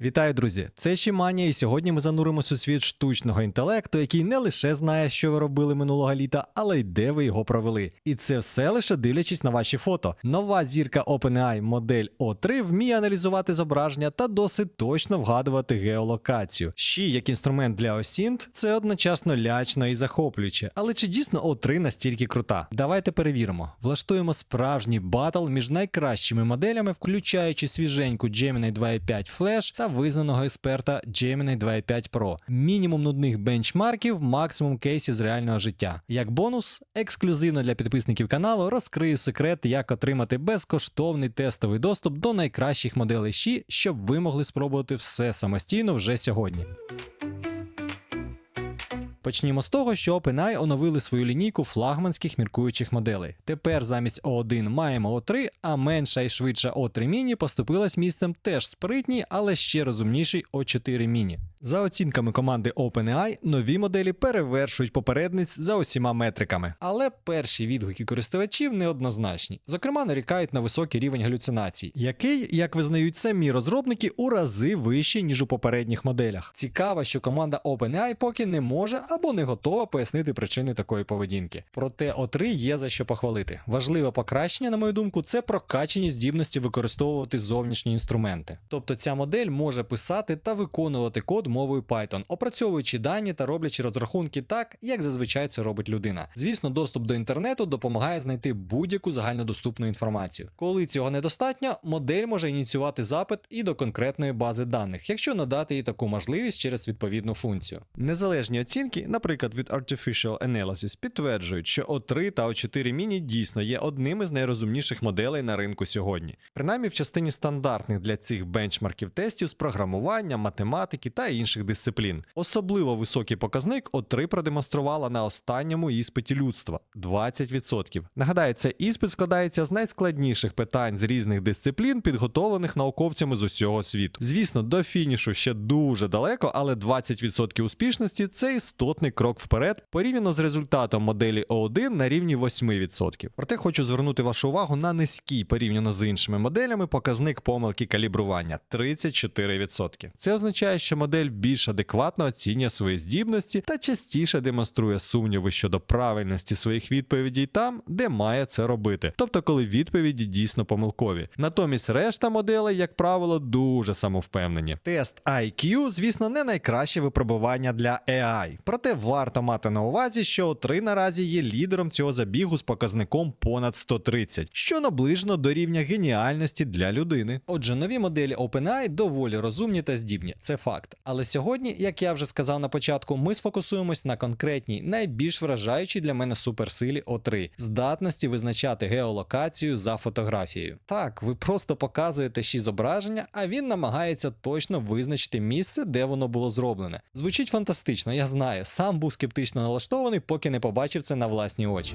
Вітаю, друзі! Це Шіманія, і сьогодні ми зануримося у світ штучного інтелекту, який не лише знає, що ви робили минулого літа, але й де ви його провели. І це все лише дивлячись на ваші фото. Нова зірка OpenAI модель O3 вміє аналізувати зображення та досить точно вгадувати геолокацію. Ще як інструмент для OSINT це одночасно лячно і захоплююче. Але чи дійсно O3 настільки крута? Давайте перевіримо. Влаштуємо справжній батл між найкращими моделями, включаючи свіженьку Gemini 2.5 Flash та визнаного експерта Gemini 2.5 Pro. Мінімум нудних бенчмарків, максимум кейсів з реального життя. Як бонус, ексклюзивно для підписників каналу розкрию секрет, як отримати безкоштовний тестовий доступ до найкращих моделей Ші, щоб ви могли спробувати все самостійно вже сьогодні. Почнімо з того, що OpenAI оновили свою лінійку флагманських міркуючих моделей. Тепер замість O1 маємо O3, а менша і швидша O3 Mini поступилась місцем теж спритній, але ще розумніший O4 Mini. За оцінками команди OpenAI, нові моделі перевершують попередниць за усіма метриками. Але перші відгуки користувачів неоднозначні. Зокрема, нарікають на високий рівень галюцинацій, який, як визнають самі розробники, у рази вищий, ніж у попередніх моделях. Цікаво, що команда OpenAI поки не може або не готова пояснити причини такої поведінки. Проте O3 є за що похвалити. Важливе покращення, на мою думку, це прокачені здібності використовувати зовнішні інструменти. Тобто ця модель може писати та виконувати код мовою Python, опрацьовуючи дані та роблячи розрахунки так, як зазвичай це робить людина. Звісно, доступ до інтернету допомагає знайти будь-яку загальнодоступну інформацію. Коли цього недостатньо, модель може ініціювати запит і до конкретної бази даних, якщо надати їй таку можливість через відповідну функцію. Незалежні оцінки, наприклад, від Artificial Analysis, підтверджують, що O3 та O4 Mini дійсно є одними з найрозумніших моделей на ринку сьогодні, принаймні в частині стандартних для цих бенчмарків тестів з програмування, математики та інших дисциплін. Особливо високий показник O3 продемонструвала на останньому іспиті людства 20%. Нагадаю, цей іспит складається з найскладніших питань з різних дисциплін, підготовлених науковцями з усього світу. Звісно, до фінішу ще дуже далеко, але 20% успішності це істотний крок вперед порівняно з результатом моделі O1 на рівні 8%. Проте хочу звернути вашу увагу на низький порівняно з іншими моделями показник помилки калібрування 34%. Це означає, що модель більш адекватно оцінює свої здібності та частіше демонструє сумніви щодо правильності своїх відповідей там, де має це робити, тобто коли відповіді дійсно помилкові. Натомість решта моделей, як правило, дуже самовпевнені. Тест IQ, звісно, не найкраще випробування для AI, проте варто мати на увазі, що O3 наразі є лідером цього забігу з показником понад 130, що наближено до рівня геніальності для людини. Отже, нові моделі OpenAI доволі розумні та здібні, це факт. Але сьогодні, як я вже сказав на початку, ми сфокусуємось на конкретній, найбільш вражаючій для мене суперсилі O3 здатності визначати геолокацію за фотографією. Так, ви просто показуєте ще зображення, а він намагається точно визначити місце, де воно було зроблене. Звучить фантастично, я знаю. Сам був скептично налаштований, поки не побачив це на власні очі.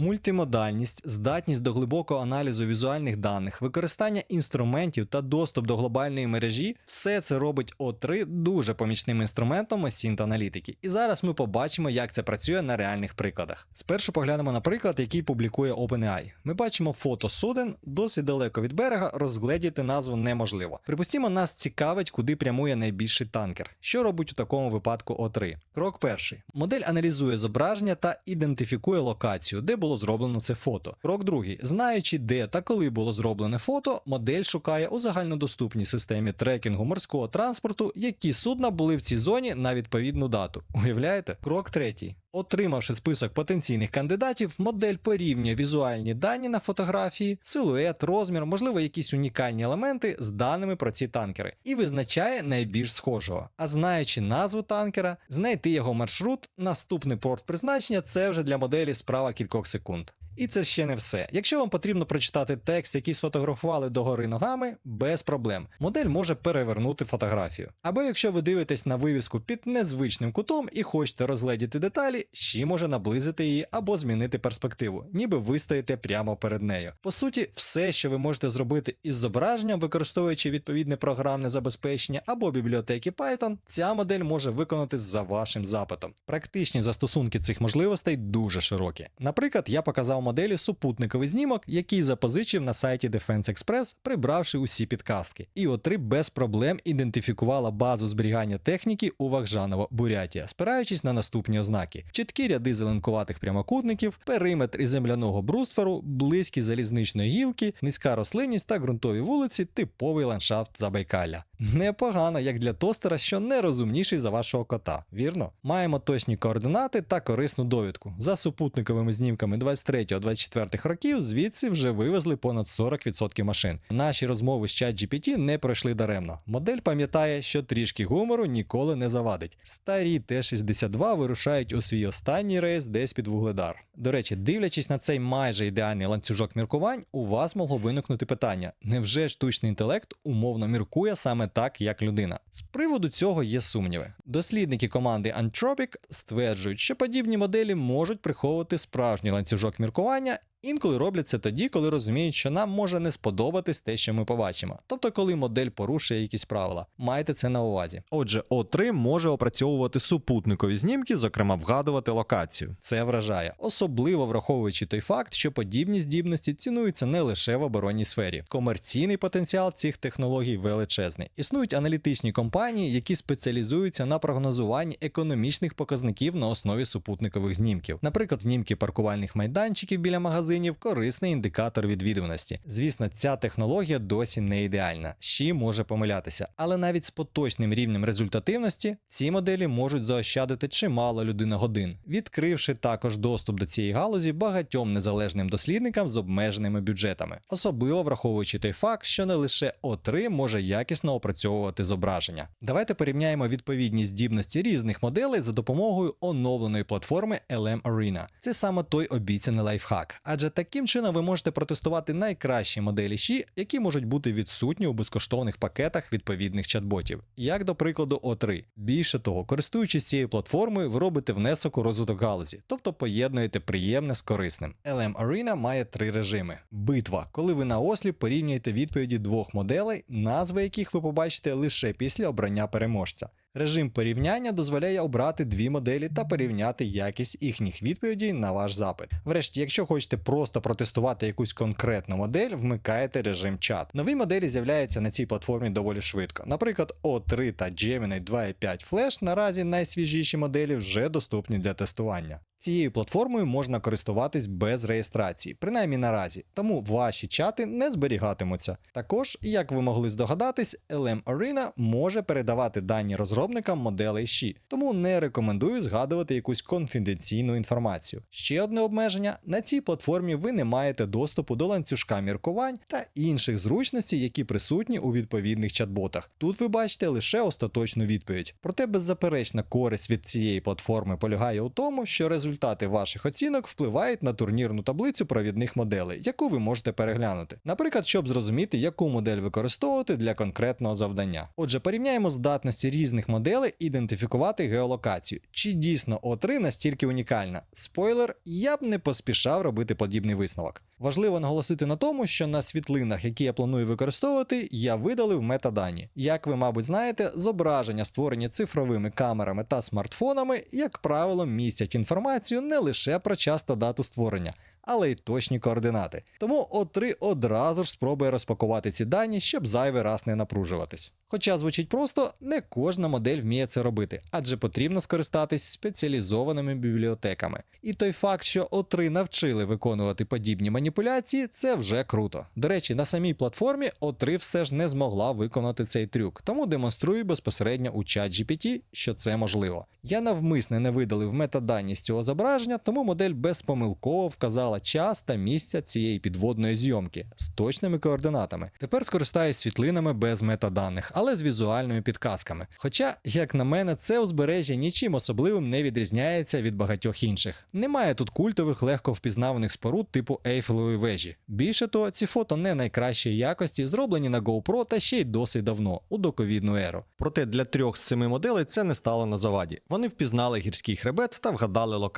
Мультимодальність, здатність до глибокого аналізу візуальних даних, використання інструментів та доступ до глобальної мережі все це робить O3 дуже помічним інструментом осінт аналітики. І зараз ми побачимо, як це працює на реальних прикладах. Спершу поглянемо на приклад, який публікує OpenAI. Ми бачимо фото суден, досить далеко від берега, розгледіти назву неможливо. Припустімо, нас цікавить, куди прямує найбільший танкер. Що робить у такому випадку O3? Крок перший. Модель аналізує зображення та ідентифікує локацію, де було зроблено це фото. Крок другий. Знаючи, де та коли було зроблене фото, модель шукає у загальнодоступній системі трекінгу морського транспорту, які судна були в цій зоні на відповідну дату. Уявляєте? Крок третій. Отримавши список потенційних кандидатів, модель порівнює візуальні дані на фотографії, силует, розмір, можливо, якісь унікальні елементи з даними про ці танкери, і визначає найбільш схожого. А знаючи назву танкера, знайти його маршрут, наступний порт призначення це вже для моделі справа кількох секунд. І це ще не все. Якщо вам потрібно прочитати текст, який сфотографували догори ногами, без проблем. Модель може перевернути фотографію. Або якщо ви дивитесь на вивіску під незвичним кутом і хочете розгледіти деталі, ще може наблизити її або змінити перспективу, ніби ви стоїте прямо перед нею. По суті, все, що ви можете зробити із зображенням, використовуючи відповідне програмне забезпечення або бібліотеки Python, ця модель може виконати за вашим запитом. Практичні застосунки цих можливостей дуже широкі. Наприклад, я показав моделі супутниковий знімок, який запозичив на сайті Defense Express, прибравши усі підказки. І O3 без проблем ідентифікувала базу зберігання техніки у Вахжаново Бурятія, спираючись на наступні ознаки: чіткі ряди зеленкуватих прямокутників, периметр із земляного брустверу, близькі залізничної гілки, низька рослинність та ґрунтові вулиці, типовий ландшафт Забайкалля. Непогано, як для тостера, що не розумніший за вашого кота, вірно? Маємо точні координати та корисну довідку. За супутниковими знімками 23-24 років звідси вже вивезли понад 40% машин. Наші розмови з ChatGPT не пройшли даремно. Модель пам'ятає, що трішки гумору ніколи не завадить. Старі Т-62 вирушають у свій останній рейс десь під вугледар. До речі, дивлячись на цей майже ідеальний ланцюжок міркувань, у вас могло виникнути питання: невже штучний інтелект умовно міркує саме так, як людина? З приводу цього є сумніви. Дослідники команди Anthropic стверджують, що подібні моделі можуть приховувати справжній ланцюжок міркування. Інколи роблять це тоді, коли розуміють, що нам може не сподобатись те, що ми побачимо. Тобто, коли модель порушує якісь правила. Майте це на увазі. Отже, О3 може опрацьовувати супутникові знімки, зокрема вгадувати локацію. Це вражає, особливо враховуючи той факт, що подібні здібності цінуються не лише в оборонній сфері. Комерційний потенціал цих технологій величезний. Існують аналітичні компанії, які спеціалізуються на прогнозуванні економічних показників на основі супутникових знімків. Наприклад, знімки паркувальних майданчиків біля магазинів корисний індикатор відвідуваності. Звісно, ця технологія досі не ідеальна, ще може помилятися, але навіть з поточним рівнем результативності ці моделі можуть заощадити чимало людиногодин, відкривши також доступ до цієї галузі багатьом незалежним дослідникам з обмеженими бюджетами, особливо враховуючи той факт, що не лише О3 може якісно опрацьовувати зображення. Давайте порівняємо відповідні здібності різних моделей за допомогою оновленої платформи LM Arena. Це саме той обіцяний лайфхак, адже таким чином ви можете протестувати найкращі моделі Ші, які можуть бути відсутні у безкоштовних пакетах відповідних чат-ботів, як до прикладу O3. Більше того, користуючись цією платформою, ви робите внесок у розвиток галузі, тобто поєднуєте приємне з корисним. LM Arena має три режими: битва, коли ви на осліп порівнюєте відповіді двох моделей, назви яких ви побачите лише після обрання переможця. Режим порівняння дозволяє обрати дві моделі та порівняти якість їхніх відповідей на ваш запит. Врешті, якщо хочете просто протестувати якусь конкретну модель, вмикаєте режим чат. Нові моделі з'являються на цій платформі доволі швидко. Наприклад, O3 та Gemini 2.5 Flash наразі найсвіжіші моделі вже доступні для тестування. Цією платформою можна користуватись без реєстрації, принаймні наразі, тому ваші чати не зберігатимуться. Також, як ви могли здогадатись, LM Arena може передавати дані розробникам моделей Ші, тому не рекомендую згадувати якусь конфіденційну інформацію. Ще одне обмеження: на цій платформі ви не маєте доступу до ланцюжка міркувань та інших зручностей, які присутні у відповідних чат-ботах. Тут ви бачите лише остаточну відповідь. Проте беззаперечна користь від цієї платформи полягає у тому, що результати ваших оцінок впливають на турнірну таблицю провідних моделей, яку ви можете переглянути. Наприклад, щоб зрозуміти, яку модель використовувати для конкретного завдання. Отже, порівняємо здатності різних моделей ідентифікувати геолокацію. Чи дійсно О3 настільки унікальна? Спойлер, я б не поспішав робити подібний висновок. Важливо наголосити на тому, що на світлинах, які я планую використовувати, я видалив метадані. Як ви, мабуть, знаєте, зображення, створені цифровими камерами та смартфонами, як правило, містять інформацію не лише про час та дату створення. Але й точні координати. Тому O3 одразу ж спробує розпакувати ці дані, щоб зайвий раз не напружуватись. Хоча звучить просто, не кожна модель вміє це робити, адже потрібно скористатись спеціалізованими бібліотеками. І той факт, що O3 навчили виконувати подібні маніпуляції, це вже круто. До речі, на самій платформі O3 все ж не змогла виконати цей трюк, тому демонструю безпосередньо у чат GPT, що це можливо. Я навмисне не видалив метадані з цього зображення, тому модель безпомилково вказала час та місця цієї підводної зйомки з точними координатами. Тепер скористаюсь світлинами без метаданих, але з візуальними підказками. Хоча, як на мене, це узбережжя нічим особливим не відрізняється від багатьох інших. Немає тут культових легко впізнаваних споруд типу Ейфелевої вежі. Більше того, ці фото не найкращої якості, зроблені на GoPro та ще й досить давно, у доковідну еру. Проте для трьох з семи моделей це не стало на заваді. Вони впізнали гірський хребет та вгадали локацію.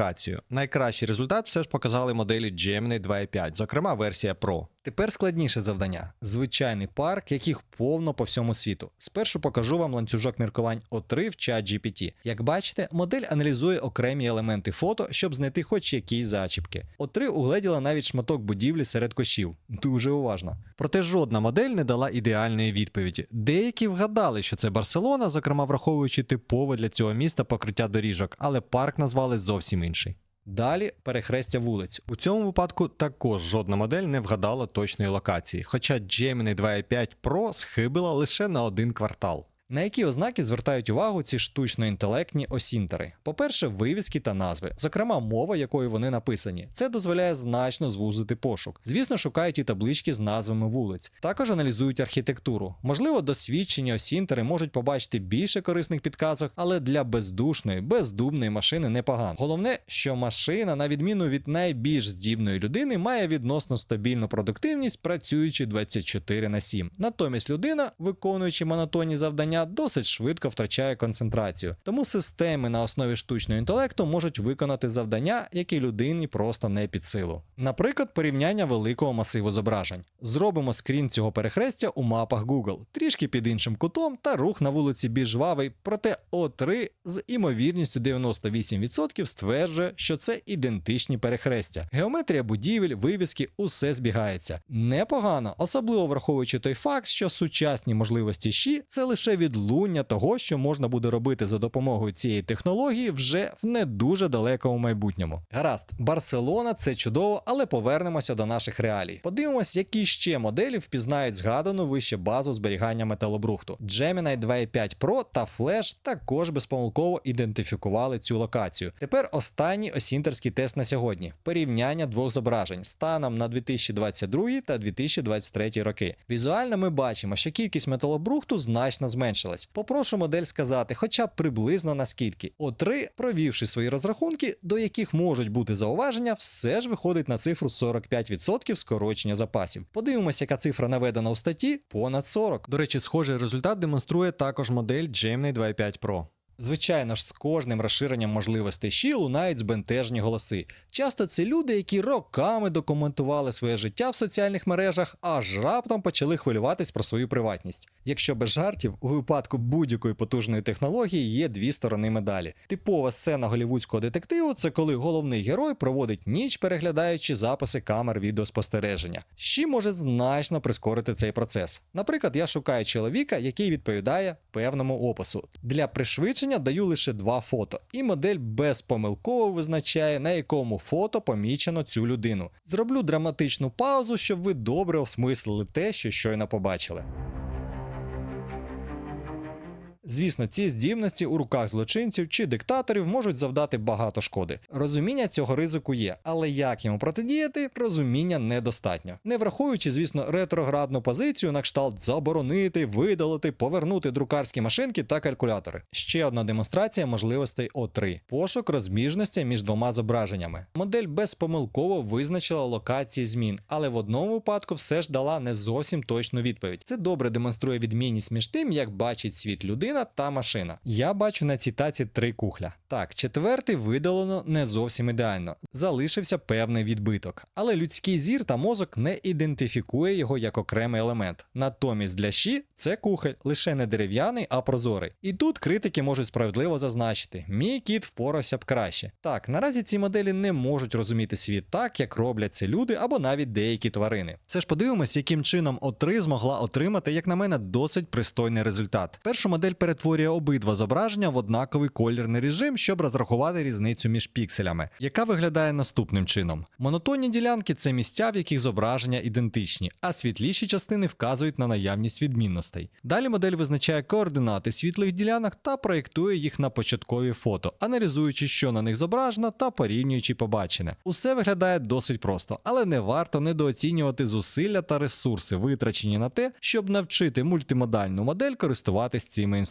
Найкращий результат все ж показали моделі Gemini 2.5, зокрема версія Pro. Тепер складніше завдання. Звичайний парк, яких повно по всьому світу. Спершу покажу вам ланцюжок міркувань O3 в чат GPT. Як бачите, модель аналізує окремі елементи фото, щоб знайти хоч якісь зачіпки. O3 угледіла навіть шматок будівлі серед кощів. Дуже уважно. Проте жодна модель не дала ідеальної відповіді. Деякі вгадали, що це Барселона, зокрема враховуючи типове для цього міста покриття доріжок, але парк назвали зовсім інший. Далі перехрестя вулиць. У цьому випадку також жодна модель не вгадала точної локації, хоча Gemini 2.5 Pro схибила лише на один квартал. На які ознаки звертають увагу ці штучно-інтелектні осінтери? По-перше, вивіски та назви, зокрема мова, якою вони написані. Це дозволяє значно звузити пошук. Звісно, шукають і таблички з назвами вулиць. Також аналізують архітектуру. Можливо, досвідчені осінтери можуть побачити більше корисних підказок, але для бездушної, бездумної машини непогано. Головне, що машина, на відміну від найбільш здібної людини, має відносно стабільну продуктивність, працюючи 24 на 7. Натомість людина, виконуючи монотонні завдання, досить швидко втрачає концентрацію. Тому системи на основі штучного інтелекту можуть виконати завдання, які людині просто не під силу. Наприклад, порівняння великого масиву зображень. Зробимо скрін цього перехрестя у мапах Google, трішки під іншим кутом та рух на вулиці більш жвавий, проте O3 з імовірністю 98% стверджує, що це ідентичні перехрестя. Геометрія будівель, вивіски, усе збігається. Непогано, особливо враховуючи той факт, що сучасні можливості щі це лише відлуння того, що можна буде робити за допомогою цієї технології вже в не дуже далекому майбутньому. Гаразд, Барселона це чудово, але повернемося до наших реалій. Подивимось, які ще моделі впізнають згадану вище базу зберігання металобрухту. Gemini 2.5 Pro та Flash також безпомилково ідентифікували цю локацію. Тепер останній осінтерський тест на сьогодні: порівняння двох зображень станом на 2022 та 2023 роки. Візуально ми бачимо, що кількість металобрухту значно зменшилась. Попрошу модель сказати, хоча б приблизно наскільки. О3, провівши свої розрахунки, до яких можуть бути зауваження, все ж виходить на цифру 45% скорочення запасів. Подивимося, яка цифра наведена у статті понад 40. До речі, схожий результат демонструє також модель Gemini 2.5 Pro. Звичайно ж, з кожним розширенням можливостей щі лунають збентежні голоси. Часто це люди, які роками документували своє життя в соціальних мережах, аж раптом почали хвилюватись про свою приватність. Якщо без жартів, у випадку будь-якої потужної технології є дві сторони медалі. Типова сцена голівудського детективу це коли головний герой проводить ніч, переглядаючи записи камер відеоспостереження. Щі може значно прискорити цей процес. Наприклад, я шукаю чоловіка, який відповідає певному опису. Для пришвидшення даю лише два фото, і модель безпомилково визначає, на якому фото помічено цю людину. Зроблю драматичну паузу, щоб ви добре осмислили те, що щойно побачили. Звісно, ці здібності у руках злочинців чи диктаторів можуть завдати багато шкоди. Розуміння цього ризику є, але як йому протидіяти, розуміння недостатньо. Не враховуючи, звісно, ретроградну позицію на кшталт заборонити, видалити, повернути друкарські машинки та калькулятори. Ще одна демонстрація можливостей O3. пошук розбіжності між двома зображеннями. Модель безпомилково визначила локації змін, але в одному випадку все ж дала не зовсім точну відповідь. Це добре демонструє відмінність між тим, як бачить світ людина та машина. Я бачу на цій таці три кухля. Так, четвертий видалено не зовсім ідеально. Залишився певний відбиток. Але людський зір та мозок не ідентифікує його як окремий елемент. Натомість для щі це кухоль лише не дерев'яний, а прозорий. І тут критики можуть справедливо зазначити: мій кіт впорався б краще. Так, наразі ці моделі не можуть розуміти світ так, як роблять це люди або навіть деякі тварини. Все ж подивимось, яким чином O3 змогла отримати, як на мене, досить пристойний результат. Першу модель перетворює обидва зображення в однаковий колірний режим, щоб розрахувати різницю між пікселями, яка виглядає наступним чином. Монотонні ділянки це місця, в яких зображення ідентичні, а світліші частини вказують на наявність відмінностей. Далі модель визначає координати світлих ділянок та проєктує їх на початкові фото, аналізуючи, що на них зображено, та порівнюючи побачене. Усе виглядає досить просто, але не варто недооцінювати зусилля та ресурси, витрачені на те, щоб навчити мультимодальну модель користуватись цими інструментами.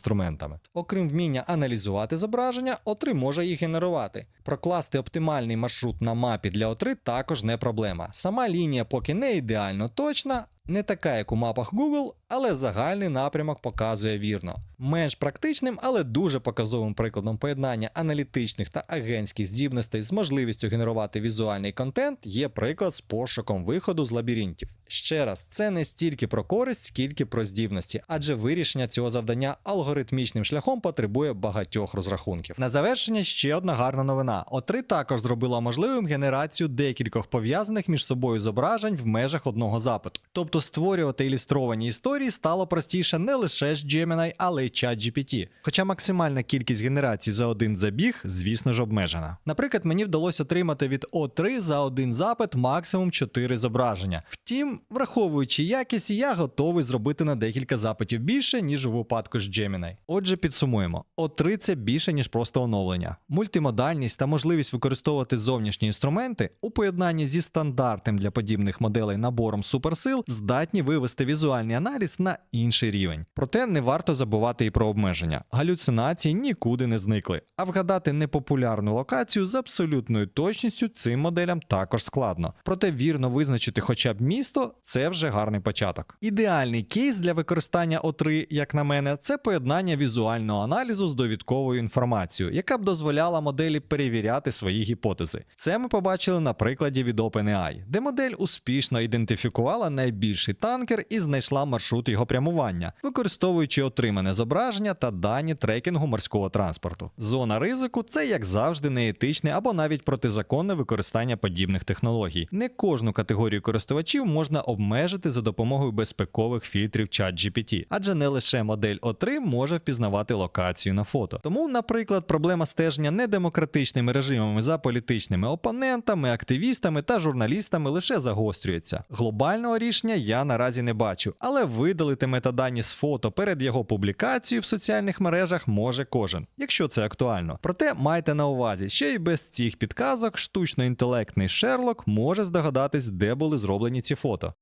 Окрім вміння аналізувати зображення, O3 може їх генерувати. Прокласти оптимальний маршрут на мапі для O3 також не проблема. Сама лінія поки не ідеально точна. Не така, як у мапах Google, але загальний напрямок показує вірно. Менш практичним, але дуже показовим прикладом поєднання аналітичних та агентських здібностей з можливістю генерувати візуальний контент є приклад з пошуком виходу з лабіринтів. Ще раз, це не стільки про користь, скільки про здібності, адже вирішення цього завдання алгоритмічним шляхом потребує багатьох розрахунків. На завершення ще одна гарна новина. О3 також зробила можливим генерацію декількох пов'язаних між собою зображень в межах одного запиту. Тобто створювати ілюстровані історії стало простіше не лише з Gemini, але й ChatGPT. Хоча максимальна кількість генерацій за один забіг, звісно ж, обмежена. Наприклад, мені вдалося отримати від O3 за один запит максимум 4 зображення. Втім, враховуючи якість, я готовий зробити на декілька запитів більше, ніж у випадку з Gemini. Отже, підсумуємо: O3 це більше, ніж просто оновлення. Мультимодальність та можливість використовувати зовнішні інструменти у поєднанні зі стандартним для подібних моделей набором суперсил здатні вивести візуальний аналіз на інший рівень. Проте не варто забувати і про обмеження. Галюцинації нікуди не зникли, а вгадати непопулярну локацію з абсолютною точністю цим моделям також складно. Проте вірно визначити хоча б місто це вже гарний початок. Ідеальний кейс для використання O3, як на мене, це поєднання візуального аналізу з довідковою інформацією, яка б дозволяла моделі перевіряти свої гіпотези. Це ми побачили на прикладі від OpenAI, де модель успішно ідентифікувала найбільший танкер і знайшла маршрут його прямування, використовуючи отримане зображення та дані трекінгу морського транспорту. Зона ризику це, як завжди, неетичне або навіть протизаконне використання подібних технологій. Не кожну категорію користувачів можна обмежити за допомогою безпекових фільтрів ChatGPT, адже не лише модель O3 може впізнавати локацію на фото. Тому, наприклад, проблема стеження недемократичними режимами за політичними опонентами, активістами та журналістами лише загострюється. Глобального рішення я наразі не бачу, але видалити метадані з фото перед його публікацією в соціальних мережах може кожен, якщо це актуально. Проте майте на увазі, що і без цих підказок штучно-інтелектний Шерлок може здогадатись, де були зроблені ці фото.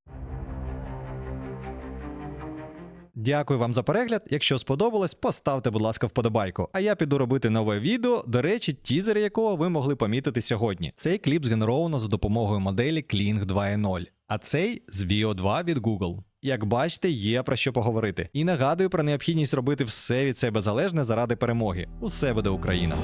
Дякую вам за перегляд. Якщо сподобалось, поставте, будь ласка, вподобайку. А я піду робити нове відео, до речі, тізер якого ви могли помітити сьогодні. Цей кліп згенеровано за допомогою моделі Kling 2.0, а цей з Vio 2 від Google. Як бачите, є про що поговорити. І нагадую про необхідність робити все від себе залежне заради перемоги. Усе буде Україна!